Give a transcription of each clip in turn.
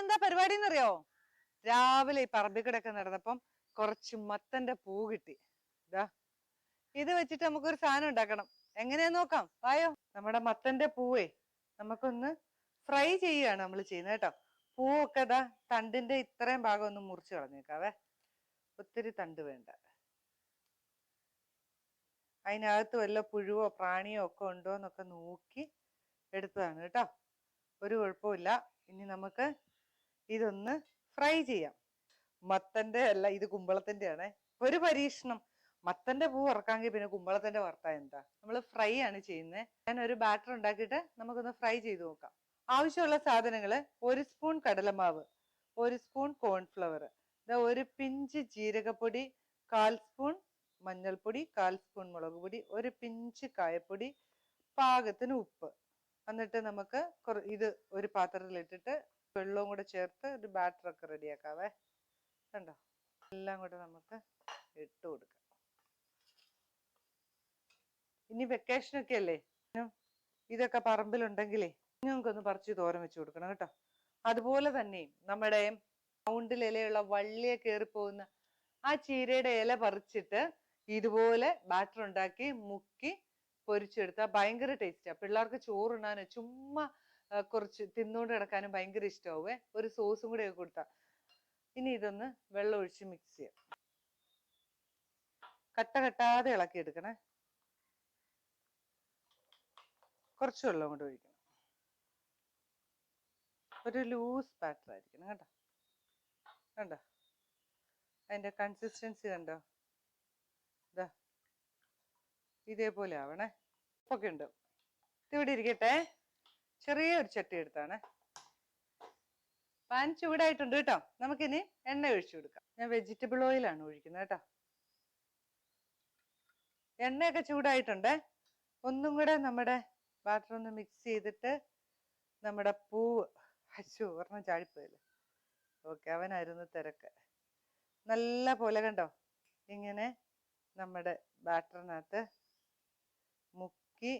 ഇന്നെന്താ പരിപാടി എന്നറിയോ രാവിലെ ഈ പറമ്പിക്കടൊക്കെ നടന്നപ്പം കുറച്ച് മത്തന്റെ പൂ കിട്ടി. ഇതാ ഇത് വെച്ചിട്ട് നമുക്കൊരു സാധനം ഉണ്ടാക്കണം. എങ്ങനെയാ നോക്കാം? വായോ. നമ്മുടെ മത്തന്റെ പൂവേ നമുക്കൊന്ന് ഫ്രൈ ചെയ്യുകയാണ് നമ്മൾ ചെയ്യുന്നത് കേട്ടോ. പൂവൊക്കെ ഇതാ തണ്ടിന്റെ ഇത്രയും ഭാഗം ഒന്ന് മുറിച്ച് കളഞ്ഞേക്കാവേ. ഒത്തിരി തണ്ട് വേണ്ട. അതിനകത്ത് വല്ല പുഴുവോ പ്രാണിയോ ഒക്കെ ഉണ്ടോ എന്നൊക്കെ നോക്കി എടുത്തതാണ് കേട്ടോ. ഒരു കുഴപ്പമില്ല ഇനി നമുക്ക് ഇതൊന്ന് ഫ്രൈ ചെയ്യാം. മത്തന്റെ അല്ല ഇത് കുമ്പളത്തിന്റെ ആണ് ഒരു പരീക്ഷണം. മത്തന്റെ പൂ വറക്കാമെങ്കിൽ പിന്നെ കുമ്പളത്തിന്റെ വറുത്ത എന്താ? നമ്മൾ ഫ്രൈ ആണ് ചെയ്യുന്നത്. ഞാൻ ഒരു ബാറ്റർ ഉണ്ടാക്കിയിട്ട് നമുക്കൊന്ന് ഫ്രൈ ചെയ്ത് നോക്കാം. ആവശ്യമുള്ള സാധനങ്ങൾ ഒരു സ്പൂൺ കടലമാവ് ഒരു സ്പൂൺ കോൺഫ്ലവർ ഒരു പിഞ്ച് ജീരകപ്പൊടി കാൽ സ്പൂൺ മഞ്ഞൾപ്പൊടി കാൽ സ്പൂൺ മുളക് പൊടി ഒരു പിഞ്ച് കായപ്പൊടി പാകത്തിന് ഉപ്പ്. എന്നിട്ട് നമുക്ക് ഇത് ഒരു പാത്രത്തിലിട്ടിട്ട് വെള്ളവും കൂടെ ചേർത്ത് ഒരു ബാറ്റർ ഒക്കെ റെഡിയാക്കാവേ കണ്ടോ? എല്ലാം കൂടെ നമുക്ക് ഇട്ട് കൊടുക്കാം. ഇനി വെക്കേഷൻ ഒക്കെ അല്ലേ? ഇതൊക്കെ പറമ്പിലുണ്ടെങ്കിലേ നിങ്ങൾക്കൊന്ന് പറിച്ച് തോരൻ വെച്ച് കൊടുക്കണം കേട്ടോ. അതുപോലെ തന്നെ നമ്മുടെ മൗണ്ടിൽ ഇലയുള്ള വള്ളിയെ കേറി പോകുന്ന ആ ചീരയുടെ ഇല പറിച്ചിട്ട് ഇതുപോലെ ബാറ്റർ ഉണ്ടാക്കി മുക്കി പൊരിച്ചെടുത്താൽ ഭയങ്കര ടേസ്റ്റാണ് പിള്ളേർക്ക് ചോറുണ്ണാനോ ചുമ്മാ കുറച്ച് തിന്നുകൊണ്ട് കിടക്കാനും ഭയങ്കര ഇഷ്ടമാവേ ഒരു സോസും കൂടെ കൊടുത്താൽ ഇനി ഇതൊന്ന് വെള്ളം ഒഴിച്ച് മിക്സ് ചെയ്യാം. കട്ട കെട്ടാതെ ഇളക്കി എടുക്കണേ. കുറച്ച് വെള്ളം കൊണ്ട് ഒഴിക്കണം. ഒരു ലൂസ് ബാറ്റർ ആയിരിക്കണം കേട്ടോ. കണ്ടോ? അതിന്റെ കൺസിസ്റ്റൻസി കണ്ടോ? ഇതാ ഇതേപോലെ ആവണേ. ഒക്കെ ഉണ്ട്? ഇതിവിടെ ഇരിക്കട്ടെ. ചെറിയൊരു ചട്ടി എടുത്താണ്. പാൻ ചൂടായിട്ടുണ്ട് കേട്ടോ. നമുക്കിനി എണ്ണ ഒഴിച്ചു കൊടുക്കാം. ഞാൻ വെജിറ്റബിൾ ഓയിലാണ് ഒഴിക്കുന്നത് കേട്ടോ. എണ്ണയൊക്കെ ചൂടായിട്ടുണ്ട്. ഒന്നും കൂടെ നമ്മുടെ ബാറ്റർ ഒന്ന് മിക്സ് ചെയ്തിട്ട് നമ്മുടെ പൂവ്. അശു ഒരെണ്ണം ചാടിപ്പോയല്ലേ. ഓക്കെ അവനായിരുന്നു തിരക്ക്. നല്ല പോലെ കണ്ടോ? ഇങ്ങനെ നമ്മുടെ ബാറ്ററിനകത്ത് മുക്കി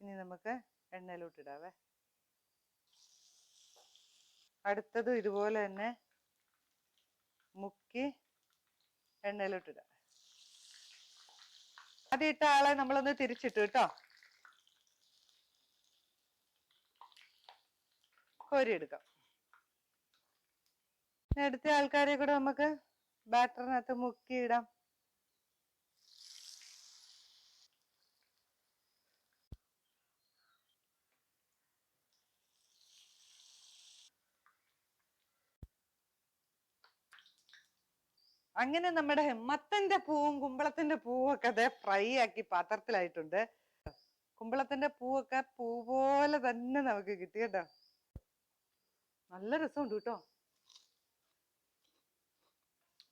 ഇനി നമുക്ക് എണ്ണയിലോട്ട് ഇടാവേ അടുത്തതും ഇതുപോലെ തന്നെ മുക്കി എണ്ണയിലോട്ട് ഇടാം ആദ്യം ഇട്ട ആളെ നമ്മളൊന്ന് തിരിച്ചിട്ടു കേട്ടോ. കോരി എടുക്കാം അടുത്ത ആൾക്കാരെ കൂടെ നമുക്ക് ബാറ്ററിനകത്ത് മുക്കി അങ്ങനെ നമ്മുടെ മത്തന്റെ പൂവും കുമ്പളത്തിന്റെ പൂവും ഒക്കെ ഫ്രൈ ആക്കി പാത്രത്തിലായിട്ടുണ്ട്. കുമ്പളത്തിന്റെ പൂവൊക്കെ പൂ പോലെ തന്നെ നമുക്ക് കിട്ടി കേട്ടോ. നല്ല രസമുണ്ട് കേട്ടോ.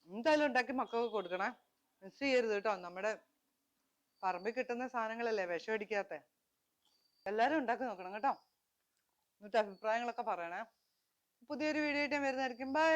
എന്തായാലും ഉണ്ടാക്കി മക്കൾക്ക് കൊടുക്കണേ. മിസ് ചെയ്യരുത് കേട്ടോ. നമ്മുടെ പറമ്പിൽ കിട്ടുന്ന സാധനങ്ങളല്ലേ വിഷം അടിക്കാത്ത. എല്ലാരും ഉണ്ടാക്കി നോക്കണം കേട്ടോ. എന്നിട്ട് അഭിപ്രായങ്ങളൊക്കെ പറയണേ. പുതിയൊരു വീഡിയോ ആയിട്ട് ഞാൻ വരുന്നതായിരിക്കും. ബൈ